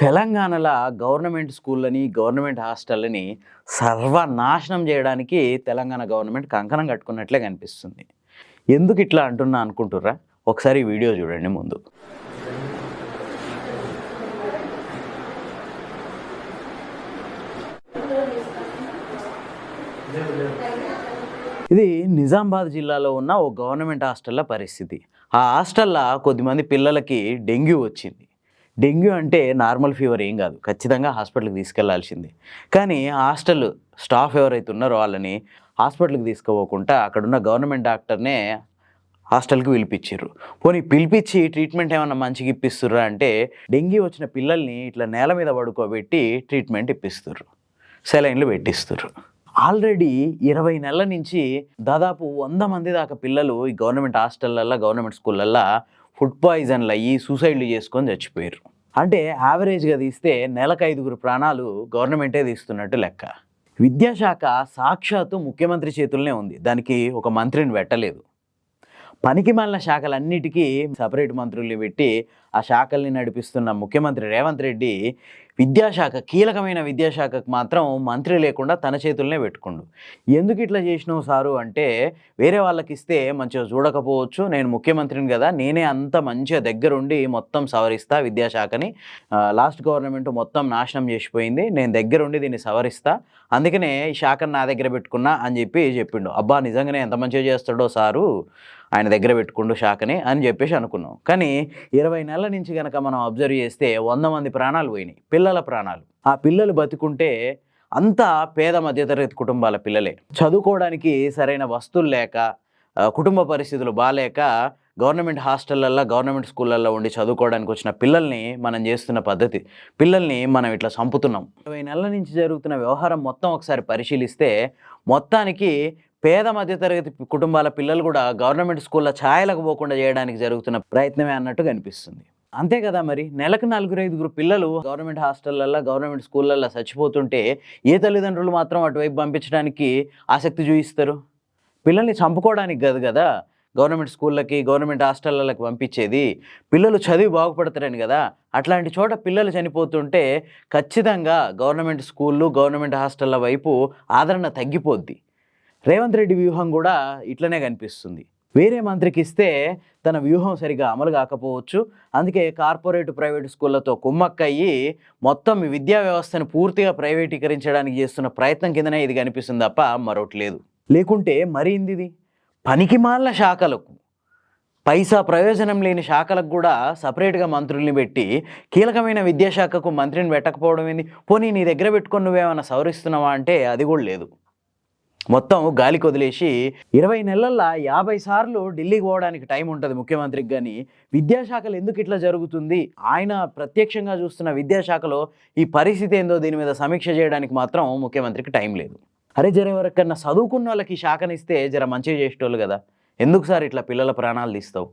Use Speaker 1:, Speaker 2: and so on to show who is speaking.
Speaker 1: తెలంగాణలో government స్కూళ్ళని government హాస్టళ్ళని సర్వనాశనం చేయడానికి తెలంగాణ గవర్నమెంట్ కంకణం కట్టుకున్నట్లే కనిపిస్తుంది. ఎందుకు ఇట్లా అంటున్నా అనుకుంటుర్రా? ఒకసారి వీడియో చూడండి ముందు. ఇది నిజామాబాద్ జిల్లాలో ఉన్న ఓ గవర్నమెంట్ హాస్టల్ల పరిస్థితి. ఆ హాస్టల్లో కొద్దిమంది పిల్లలకి డెంగ్యూ వచ్చింది. డెంగ్యూ అంటే నార్మల్ ఫీవర్ ఏం కాదు. ఖచ్చితంగా హాస్పిటల్కి తీసుకెళ్ళాల్సిందే. కానీ హాస్టల్ స్టాఫ్ ఎవరైతే ఉన్నారో వాళ్ళని హాస్పిటల్కి తీసుకుపోకుండా అక్కడున్న గవర్నమెంట్ డాక్టర్నే హాస్టల్కి పిలిపించారు పోనీ పిలిపించి ట్రీట్మెంట్ ఏమన్నా మంచిగా ఇప్పిస్తుర్రా అంటే డెంగ్యూ వచ్చిన పిల్లల్ని ఇట్లా నేల మీద పడుకోబెట్టి ట్రీట్మెంట్ ఇప్పిస్తారు సెలైన్లు పెట్టిస్తుర్రు. ఆల్రెడీ ఇరవై నెలల నుంచి దాదాపు వంద మంది దాకా పిల్లలు ఈ గవర్నమెంట్ హాస్టళ్ళల్లో గవర్నమెంట్ స్కూళ్ళల్లో ఫుడ్ పాయిజన్లు అయ్యి సూసైడ్లు చేసుకొని చచ్చిపోయారు అంటే యావరేజ్గా తీస్తే నెలకు ఐదుగురు ప్రాణాలు గవర్నమెంటే తీస్తున్నట్టు లెక్క. విద్యాశాఖ సాక్షాత్తు ముఖ్యమంత్రి చేతుల్లోనే ఉంది. దానికి ఒక మంత్రిని పెట్టలేదు. పనికి మాలిన శాఖలన్నిటికీ సపరేట్ మంత్రుల్ని పెట్టి ఆ శాఖల్ని నడిపిస్తున్న ముఖ్యమంత్రి రేవంత్ రెడ్డి విద్యాశాఖ కీలకమైన విద్యాశాఖకు మాత్రం మంత్రి లేకుండా తన చేతుల్నే పెట్టుకుండు. ఎందుకు ఇట్లా చేసినావు సారు అంటే వేరే వాళ్ళకి ఇస్తే మంచిగా చూడకపోవచ్చు నేను ముఖ్యమంత్రిని కదా నేనే అంత మంచిగా దగ్గరుండి మొత్తం సవరిస్తా విద్యాశాఖని. లాస్ట్ గవర్నమెంట్ మొత్తం నాశనం చేసిపోయింది నేను దగ్గరుండి దీన్ని సవరిస్తా అందుకనే ఈ శాఖను నా దగ్గర పెట్టుకున్నా అని చెప్పి చెప్పిండు. అబ్బా నిజంగానే ఎంత మంచిగా చేస్తాడో సారు. ఆయన దగ్గర పెట్టుకుండు శాఖని అని చెప్పేసి అనుకున్నాం. కానీ ఇరవై నెలల నుంచి కనుక మనం అబ్జర్వ్ చేస్తే వంద మంది ప్రాణాలు పోయినాయి పిల్లల ప్రాణాలు. ఆ పిల్లలు బతుకుంటే అంతా పేద మధ్యతరగతి కుటుంబాల పిల్లలే. చదువుకోవడానికి సరైన వస్తువులు లేక కుటుంబ పరిస్థితులు బాగాలేక గవర్నమెంట్ హాస్టళ్ళల్లో గవర్నమెంట్ స్కూళ్ళల్లో ఉండి చదువుకోవడానికి వచ్చిన పిల్లల్ని మనం చేస్తున్న పద్ధతి. పిల్లల్ని మనం ఇట్లా చంపుతున్నాం. ఇరవై నెలల నుంచి జరుగుతున్న వ్యవహారం మొత్తం ఒకసారి పరిశీలిస్తే మొత్తానికి పేద మధ్యతరగతి కుటుంబాల పిల్లలు కూడా గవర్నమెంట్ స్కూల్లో ఛాయలకు పోకుండా చేయడానికి జరుగుతున్న ప్రయత్నమే అన్నట్టు కనిపిస్తుంది. అంతే కదా మరి? నెలకు నలుగురు ఐదుగురు పిల్లలు గవర్నమెంట్ హాస్టళ్ళల్లో గవర్నమెంట్ స్కూళ్ళల్లో చచ్చిపోతుంటే ఏ తల్లిదండ్రులు మాత్రం అటువైపు పంపించడానికి ఆసక్తి చూపిస్తారు పిల్లల్ని చంపుకోవడానికి కాదు కదా? గవర్నమెంట్ స్కూళ్ళకి గవర్నమెంట్ హాస్టళ్ళకి పంపించేది. పిల్లలు చదివి బాగుపడతారని కదా? అట్లాంటి చోట పిల్లలు చనిపోతుంటే ఖచ్చితంగా గవర్నమెంట్ స్కూళ్ళు గవర్నమెంట్ హాస్టళ్ళ వైపు ఆదరణ తగ్గిపోద్ది. రేవంత్ రెడ్డి వ్యూహం కూడా ఇట్లనే కనిపిస్తుంది. వేరే మంత్రికి ఇస్తే తన వ్యూహం సరిగా అమలు కాకపోవచ్చు. అందుకే కార్పొరేట్ ప్రైవేట్ స్కూళ్ళతో కుమ్మక్కయ్యి మొత్తం విద్యా వ్యవస్థను పూర్తిగా ప్రైవేటీకరించడానికి చేస్తున్న ప్రయత్నం కిందనే ఇది కనిపిస్తుంది తప్ప మరొకటి లేదు. లేకుంటే మరింది ఇది పనికి మాలిన శాఖలకు పైసా ప్రయోజనం లేని శాఖలకు కూడా సపరేట్గా మంత్రుల్ని పెట్టి కీలకమైన విద్యాశాఖకు మంత్రిని పెట్టకపోవడం ఏంది? పోనీ నీ దగ్గర పెట్టుకొని నువ్వేమైనా సవరిస్తున్నావా అంటే అది కూడా లేదు. మొత్తం గాలికి వదిలేసి ఇరవై నెలల్లో యాభై సార్లు ఢిల్లీకి పోవడానికి టైం ఉంటుంది ముఖ్యమంత్రికి కానీ విద్యాశాఖలు ఎందుకు ఇట్లా జరుగుతుంది? ఆయన ప్రత్యక్షంగా చూస్తున్న విద్యాశాఖలో ఈ పరిస్థితి ఏందో దీని మీద సమీక్ష చేయడానికి మాత్రం ముఖ్యమంత్రికి టైం లేదు. అరే జర ఎవరికన్నా చదువుకున్న వాళ్ళకి ఈ శాఖనిస్తే జర మంచిగా చేసేటోళ్ళు కదా. ఎందుకు సార్ ఇట్లా పిల్లల ప్రాణాలు తీస్తావు?